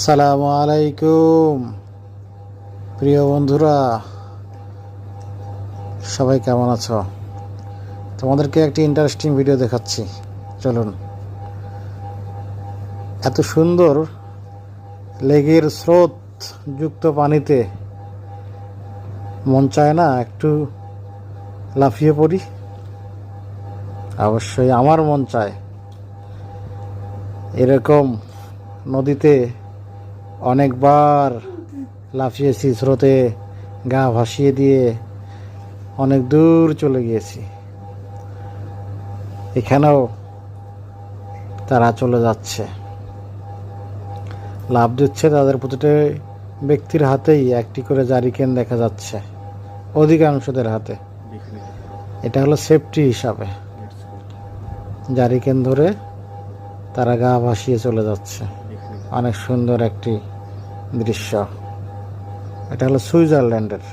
সালামু আলাইকুম। প্রিয় বন্ধুরা, সবাই কেমন আছো? তোমাদেরকে একটি ইন্টারেস্টিং ভিডিও দেখাচ্ছি। চলুন। এত সুন্দর লেগের স্রোত যুক্ত পানিতে মন চায় না, একটু লাফিয়ে পড়ি। অবশ্যই আমার মন চায়। এরকম নদীতে অনেকবার লাফিয়েছি, স্রোতে গা ভাসিয়ে দিয়ে অনেক দূর চলে গিয়েছি। এখানেও তারা চলে যাচ্ছে। লাভ দিচ্ছে তাদের প্রতিটি ব্যক্তির হাতেই একটি করে জারিকেন দেখা যাচ্ছে, অধিকাংশদের হাতে। এটা হলো সেফটি হিসাবে। জারিকেন ধরে তারা গা ভাসিয়ে চলে যাচ্ছে। অনেক সুন্দর একটি দৃশ্য এটা হলো সুইজারল্যান্ডের।